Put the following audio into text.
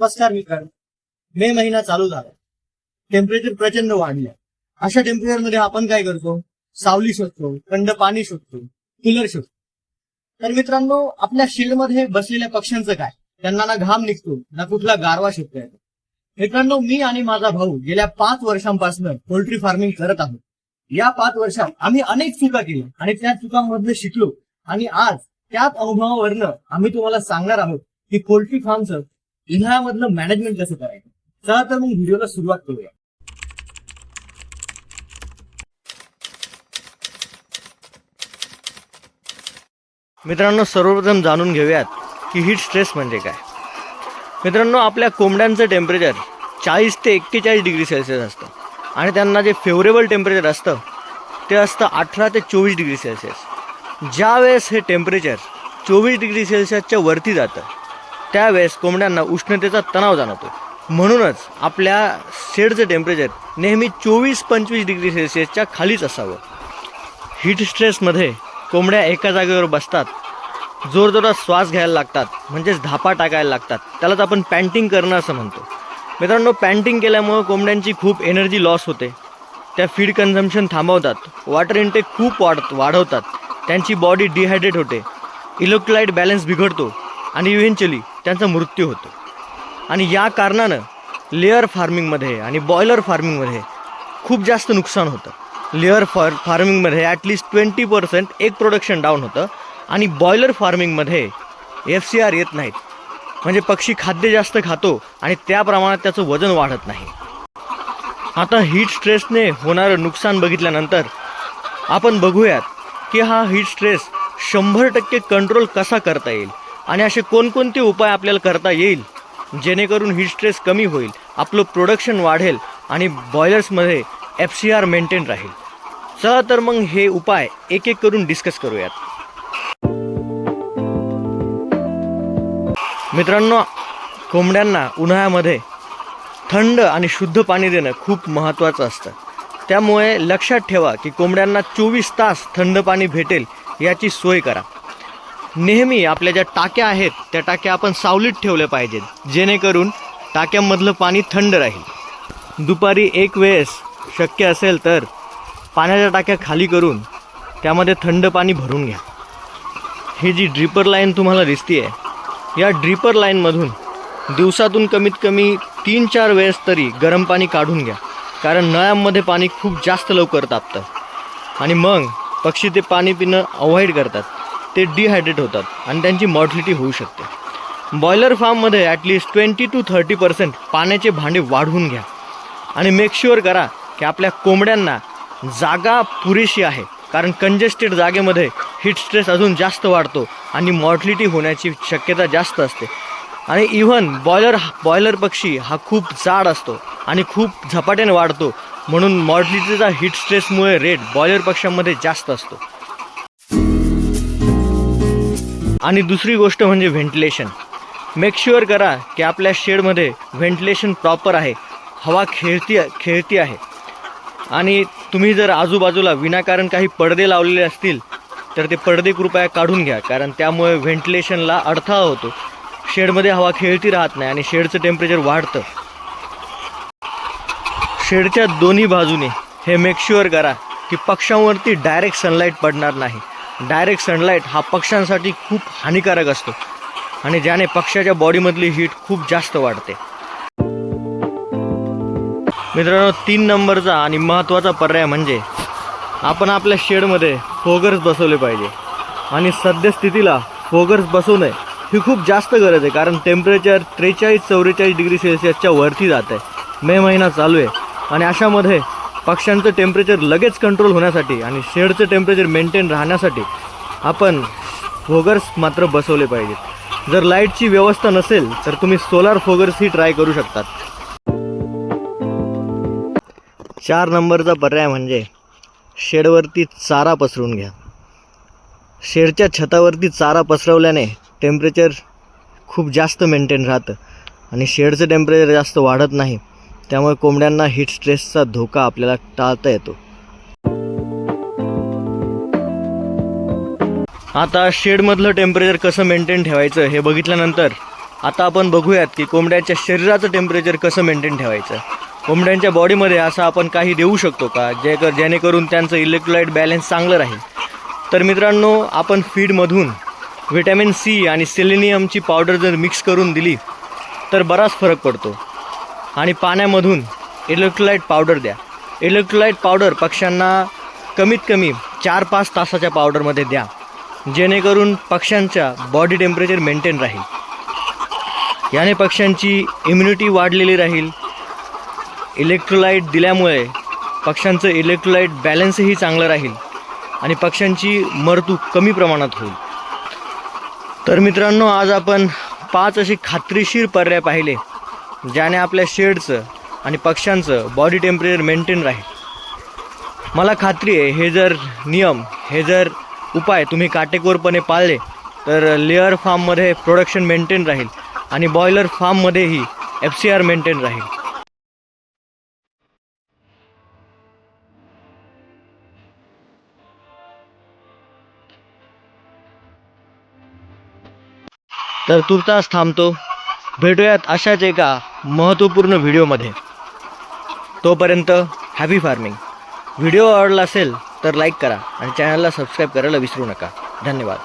नमस्कार मित्रांनो मे महिना चालू झाला. टेम्परेचर प्रचंड वाढलं अशा टेम्परेचरमध्ये आपण काय करतो? सावली शोधतो थंड पाणी शोधतो कूलर शोधतो. तर मित्रांनो आपल्या शेड बसलेल्या पक्ष्यांचं काय? त्यांना ना घाम निघतो ना कुठला गारवा शोधता येतो. मित्रांनो मी आणि माझा भाऊ गेल्या पाच वर्षांपासून पोल्ट्री फार्मिंग करत आहोत. या पाच वर्षात आम्ही अनेक चुका केल्या आणि त्या चुकांमधनं शिकलो. आणि आज त्याच अनुभवावरनं आम्ही तुम्हाला सांगणार आहोत की पोल्ट्री फार्मचं उन्हाळ्यामधलं मॅनेजमेंट कसं करायचं? चला तर मग व्हिडिओला सुरुवात करूया. मित्रांनो सर्वप्रथम जाणून घेऊयात की हीट स्ट्रेस म्हणजे काय. मित्रांनो आपल्या कोंबड्यांचं टेम्परेचर चाळीस ते एक्केचाळीस डिग्री सेल्सिअस असतं. आणि त्यांना जे फेवरेबल टेम्परेचर असतं ते असतं अठरा ते चोवीस डिग्री सेल्सिअस ज्यावेळेस हे टेम्परेचर चोवीस डिग्री सेल्सिअसच्या वरती जातं त्यावेळेस कोंबड्यांना उष्णतेचा तणाव जाणवतो म्हणूनच आपल्या शेडचं टेम्परेचर नेहमी चोवीस पंचवीस डिग्री सेल्सिअसच्या खालीच असावं. हीट स्ट्रेसमध्ये कोंबड्या एका जागेवर बसतात जोरजोरात श्वास घ्यायला लागतात म्हणजेच धापा टाकायला लागतात. त्यालाच आपण पॅन्टिंग करणं असं म्हणतो. मित्रांनो पॅन्टिंग केल्यामुळं कोंबड्यांची खूप एनर्जी लॉस होते. त्या फीड कन्झम्पशन थांबवतात वॉटर इनटेक खूप वाढ वाढवतात. त्यांची बॉडी डिहायड्रेट होते. इलेक्ट्रोलाइट बॅलन्स बिघडतो. आणि इव्हेंच्युअली त्यांचा मृत्यू होतो. आणि या कारणानं लेअर फार्मिंगमध्ये आणि बॉयलर फार्मिंगमध्ये खूप जास्त नुकसान होतं. लेअर फार फार्मिंगमध्ये ॲटलिस्ट ट्वेंटी पर्सेंट एक प्रोडक्शन डाऊन होतं आणि बॉयलर फार्मिंगमध्ये एफ सी आर येत नाहीत. म्हणजे पक्षी खाद्य जास्त खातो आणि त्या प्रमाणात त्याचं वजन वाढत नाही. आता हीट स्ट्रेसने होणारं नुकसान बघितल्यानंतर आपण बघूयात की हा हीट स्ट्रेस शंभर टक्के कंट्रोल कसा करता येईल? आणि असे कोणकोणते उपाय आपल्याला करता येईल जेणेकरून ही स्ट्रेस कमी होईल आपलं प्रोडक्शन वाढेल आणि बॉयलर्समध्ये एफ सी आर मेंटेन राहील. चला तर मग हे उपाय एक एक करून डिस्कस करूयात. मित्रांनो कोंबड्यांना उन्हाळ्यामध्ये थंड आणि शुद्ध पाणी देणं खूप महत्त्वाचं असतं. त्यामुळे लक्षात ठेवा की कोंबड्यांना चोवीस तास थंड पाणी भेटेल याची सोय करा. नेहमी आपल्या ज्या टाक्या आहेत त्या टाक्या आपण सावलीत ठेवल्या पाहिजेत. जेणेकरून टाक्यांमधलं पाणी थंड राहील. दुपारी एक वेळेस शक्य असेल तर पाण्याच्या टाक्या खाली करून त्यामध्ये थंड पाणी भरून घ्या. ही जी ड्रिपर लाईन तुम्हाला दिसते आहे या ड्रिपर लाईनमधून दिवसातून कमीत कमी तीन चार वेळेस तरी गरम पाणी काढून घ्या. कारण नळ्यांमध्ये पाणी खूप जास्त लवकर तापतं. आणि मग पक्षी ते पाणी पिणं अवॉइड करतात. ते डिहायड्रेट होतात आणि त्यांची मॉर्टिलिटी होऊ शकते. बॉयलर फार्ममध्ये at least twenty to thirty percent पाण्याचे भांडे वाढवून घ्या. आणि मेक शुअर करा की आपल्या कोंबड्यांना जागा पुरेशी आहे. कारण कंजेस्टेड जागेमध्ये हिट स्ट्रेस अजून जास्त वाढतो आणि मॉर्टिलिटी होण्याची शक्यता जास्त असते. आणि इव्हन बॉयलर बॉयलर पक्षी हा खूप जाड असतो आणि खूप झपाट्याने वाढतो. म्हणून मॉर्टिलिटीचा हिट स्ट्रेसमुळे रेट बॉयलर पक्ष्यांमध्ये जास्त असतो. आणि दुसरी गोष्ट म्हणजे व्हेंटिलेशन. मेक शुअर करा की आपल्या शेडमध्ये व्हेंटिलेशन प्रॉपर आहे. हवा खेळती खेळती आहे. आणि तुम्ही जर आजूबाजूला विनाकारण काही पडदे लावलेले असतील तर ते पडदे कृपया काढून घ्या. कारण त्यामुळे व्हेंटिलेशनला अडथळा होतो. शेडमध्ये हवा खेळती राहत नाही आणि शेडचं टेम्परेचर वाढतं. शेडच्या दोन्ही बाजूने हे मेक शुअर करा की पक्ष्यांवरती डायरेक्ट सनलाईट पडणार नाही. डायरेक्ट सनलाईट हा पक्ष्यांसाठी खूप हानिकारक असतो आणि ज्याने पक्ष्याच्या बॉडीमधली हीट खूप जास्त वाढते. मित्रांनो तीन नंबरचा आणि महत्त्वाचा पर्याय म्हणजे आपण आपल्या शेडमध्ये फोगर्स बसवले पाहिजे आणि सद्यस्थितीला फोगर्स बसवणं ही खूप जास्त गरज आहे कारण टेम्परेचर त्रेचाळीस चौवेचाळीस डिग्री सेल्सिअसच्या वरती जात आहे. मे महिना चालू आहे आणि अशामध्ये पक्ष्यांचं टेम्परेचर लगेच कंट्रोल होण्यासाठी आणि शेडचं टेम्परेचर मेंटेन राहण्यासाठी आपण फोगर्स मात्र बसवले पाहिजेत. जर लाईटची व्यवस्था नसेल तर तुम्ही सोलार फोगर्सही ट्राय करू शकतात. चार नंबरचा पर्याय म्हणजे शेडवरती चारा पसरून घ्या. शेडच्या छतावरती चारा पसरवल्याने टेम्परेचर खूप जास्त मेंटेन राहतं आणि शेडचं टेम्परेचर जास्त वाढत नाही. त्यामुळे कोंबड्यांना हीट स्ट्रेसचा धोका आपल्याला टाळता येतो. आता शेडमधलं टेम्परेचर कसं मेंटेन ठेवायचं हे बघितल्यानंतर आता आपण बघूयात की कोंबड्यांच्या शरीराचं टेम्परेचर कसं मेंटेन ठेवायचं. कोंबड्यांच्या बॉडीमध्ये असं आपण काही देऊ शकतो का? जे कर जेणेकरून त्यांचं इलेक्ट्रोलाइट बॅलन्स चांगलं राहील. तर मित्रांनो आपण फीडमधून व्हिटॅमिन सी आणि सेलेनियमची पावडर जर मिक्स करून दिली तर बराच फरक पडतो. आणि पाण्यामधून इलेक्ट्रोलाइट पावडर द्या. इलेक्ट्रोलाइट पावडर पक्ष्यांना कमीत कमी चार पाच तासाच्या पावडरमध्ये द्या. जेणेकरून पक्ष्यांच्या बॉडी टेम्परेचर मेंटेन राहील. याने पक्ष्यांची इम्युनिटी वाढलेली राहील. इलेक्ट्रोलाइट दिल्यामुळे पक्ष्यांचं इलेक्ट्रोलाइट बॅलन्सही चांगलं राहील आणि पक्ष्यांची मरतूक कमी प्रमाणात होईल. तर मित्रांनो आज आपण पाच असे खात्रीशीर पर्याय पाहिले. ज्याने आपल्या शेडचं आणि पक्ष्यांचं बॉडी टेम्परेचर मेंटेन राहील. मला खात्री आहे हे जर नियम हे जर उपाय तुम्ही काटेकोरपणे पाळले तर लेअर फार्ममध्ये प्रोडक्शन मेंटेन राहील आणि बॉयलर फार्ममध्येही एफ सी आर मेंटेन राहील. तर तुर्तास थांबतो. भेटूयात अशाच एका महत्त्वपूर्ण व्हिडिओमध्ये. तोपर्यंत हॅपी फार्मिंग व्हिडिओ आवडला असेल तर लाईक करा आणि चॅनलला सबस्क्राईब करायला विसरू नका. धन्यवाद.